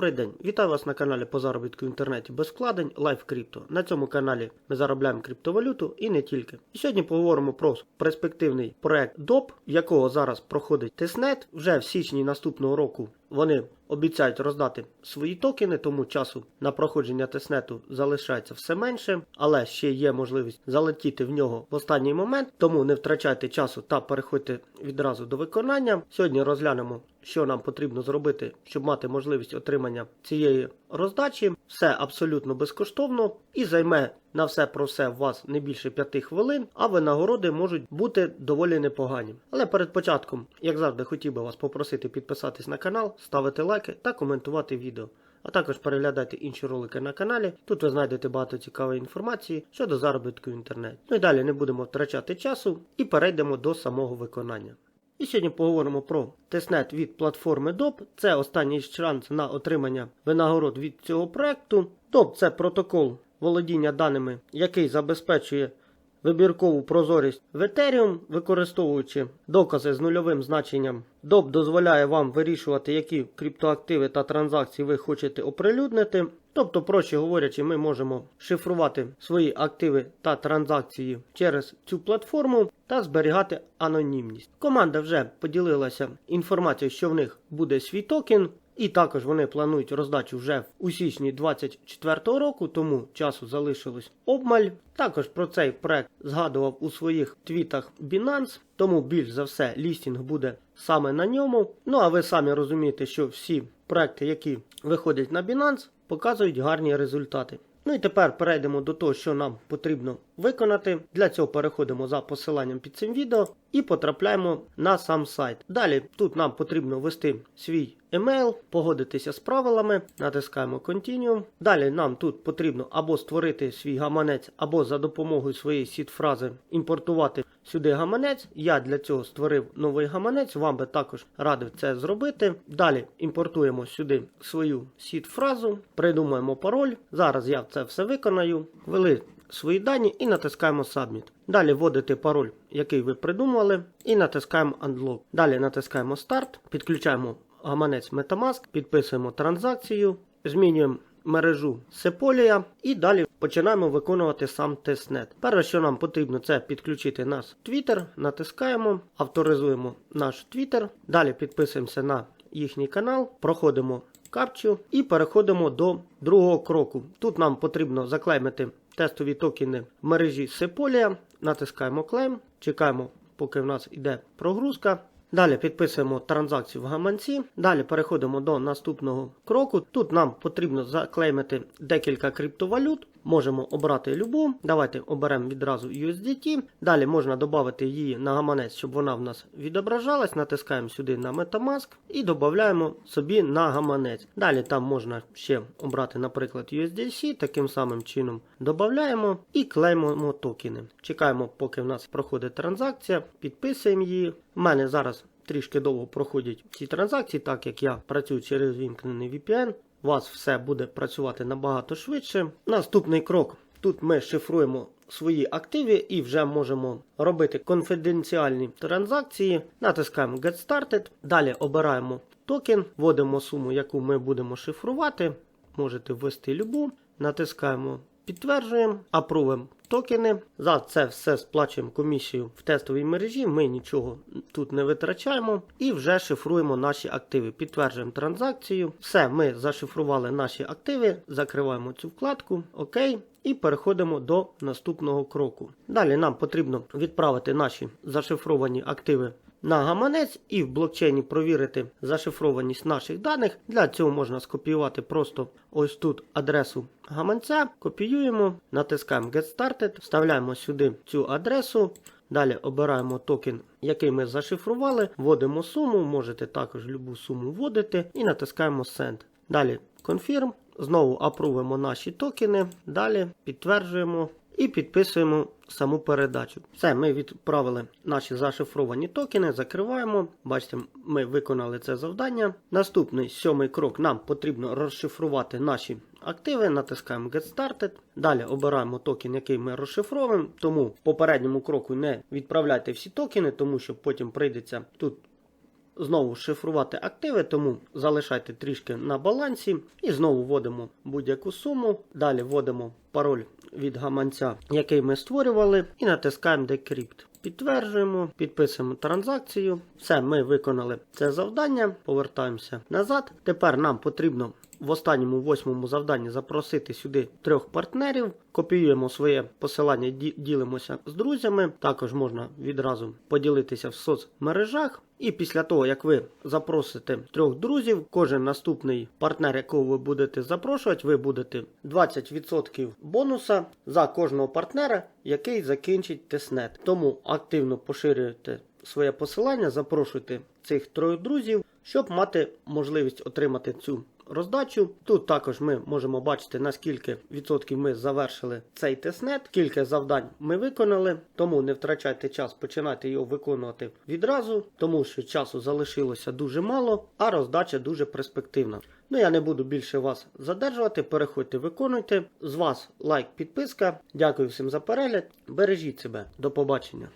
Добрий день, вітаю вас на каналі по заробітку в інтернеті без вкладень Life Crypto. На цьому каналі ми заробляємо криптовалюту і не тільки. І сьогодні поговоримо про перспективний проект DOP, якого зараз проходить тестнет. Вже в січні наступного року вони обіцяють роздати свої токени, тому часу на проходження тестнету залишається все менше, але ще є можливість залетіти в нього в останній момент. Тому не втрачайте часу та переходьте відразу до виконання. Сьогодні розглянемо, що нам потрібно зробити, щоб мати можливість отримання цієї роздачі. Все абсолютно безкоштовно і займе на все про все в вас не більше 5 хвилин, а винагороди можуть бути доволі непогані. Але перед початком, як завжди, хотів би вас попросити підписатись на канал, ставити лайки та коментувати відео. А також переглядайте інші ролики на каналі. Тут ви знайдете багато цікавої інформації щодо заробітку в інтернеті. Ну і далі не будемо втрачати часу і перейдемо до самого виконання. І сьогодні поговоримо про тестнет від платформи DOP. Це останній шанс на отримання винагород від цього проекту. DOP – це протокол володіння даними, який забезпечує вибіркову прозорість в Ethereum, використовуючи докази з нульовим значенням. DOP дозволяє вам вирішувати, які криптоактиви та транзакції ви хочете оприлюднити. Тобто, проще говорячи, ми можемо шифрувати свої активи та транзакції через цю платформу та зберігати анонімність. Команда вже поділилася інформацією, що в них буде свій токен. І також вони планують роздачу вже у січні 2024 року, тому часу залишилось обмаль. Також про цей проект згадував у своїх твітах Binance, тому більш за все лістінг буде саме на ньому. Ну а ви самі розумієте, що всі проекти, які виходять на Binance, показують гарні результати. Ну і тепер перейдемо до того, що нам потрібно виконати. Для цього переходимо за посиланням під цим відео і потрапляємо на сам сайт. Далі тут нам потрібно ввести свій емейл, погодитися з правилами, натискаємо Continue. Далі нам тут потрібно або створити свій гаманець, або за допомогою своєї сіт-фрази імпортувати сюди гаманець. Я для цього створив новий гаманець, вам би також радив це зробити. Далі імпортуємо сюди свою сіт-фразу, придумаємо пароль. Зараз я це все виконаю. Ввели свої дані і натискаємо Submit. Далі вводите пароль, який ви придумали, і натискаємо Unlock. Далі натискаємо Start, підключаємо гаманець Metamask, підписуємо транзакцію, змінюємо мережу Sepolia і далі починаємо виконувати сам тестнет. Перше, що нам потрібно, це підключити наш Twitter, натискаємо, авторизуємо наш Twitter, далі підписуємося на їхній канал, проходимо капчу і переходимо до другого кроку. Тут нам потрібно заклеймити тестові токени в мережі Sepolia, натискаємо Claim, чекаємо, поки в нас йде прогрузка. Далі підписуємо транзакцію в гаманці. Далі переходимо до наступного кроку. Тут нам потрібно заклеймити декілька криптовалют. Можемо обрати любу. Давайте оберемо відразу USDT. Далі можна додати її на гаманець, щоб вона в нас відображалась. Натискаємо сюди на Metamask і додаємо собі на гаманець. Далі там можна ще обрати, наприклад, USDC. Таким самим чином додаємо і клеймимо токени. Чекаємо, поки в нас проходить транзакція, підписуємо її. У мене зараз трішки довго проходять ці транзакції, так як я працюю через вімкнений VPN. У вас все буде працювати набагато швидше. Наступний крок. Тут ми шифруємо свої активи і вже можемо робити конфіденціальні транзакції. Натискаємо Get Started. Далі обираємо токен, вводимо суму, яку ми будемо шифрувати. Можете ввести любу. Натискаємо Підтверджуємо, апрувимо токени. За це все сплачуємо комісію в тестовій мережі. Ми нічого тут не витрачаємо і вже шифруємо наші активи. Підтверджуємо транзакцію. Все, ми зашифрували наші активи, закриваємо цю вкладку. Окей. І переходимо до наступного кроку. Далі нам потрібно відправити наші зашифровані активи на гаманець і в блокчейні провірити зашифрованість наших даних. Для цього можна скопіювати просто ось тут адресу гаманця, копіюємо, натискаємо Get Started, вставляємо сюди цю адресу. Далі обираємо токен, який ми зашифрували, вводимо суму, можете також любу суму вводити і натискаємо Send. Далі Confirm. Знову апрувимо наші токени, далі підтверджуємо і підписуємо саму передачу. Все, ми відправили наші зашифровані токени, закриваємо. Бачите, ми виконали це завдання. Наступний сьомий крок нам потрібно розшифрувати наші активи, натискаємо Get Started. Далі обираємо токен, який ми розшифровуємо. Тому в попередньому кроку не відправляйте всі токени, тому що потім прийдеться тут знову шифрувати активи, тому залишайте трішки на балансі і знову вводимо будь-яку суму. Далі вводимо пароль від гаманця, який ми створювали, і натискаємо Decrypt. Підтверджуємо, підписуємо транзакцію. Все, ми виконали це завдання. Повертаємося назад. Тепер нам потрібно в останньому восьмому завданні запросити сюди трьох партнерів. Копіюємо своє посилання, ділимося з друзями. Також можна відразу поділитися в соцмережах. І після того, як ви запросите трьох друзів, кожен наступний партнер, якого ви будете запрошувати, ви будете 20% бонуса за кожного партнера, який закінчить тестнет. Тому активно поширюйте своє посилання, запрошуйте цих троє друзів, щоб мати можливість отримати цю роздачу. Тут також ми можемо бачити, наскільки відсотків ми завершили цей тестнет, скільки завдань ми виконали. Тому не втрачайте час, починайте його виконувати відразу, тому що часу залишилося дуже мало, а роздача дуже перспективна. Ну я не буду більше вас задержувати. Переходьте, виконуйте. З вас лайк, підписка. Дякую всім за перегляд. Бережіть себе. До побачення.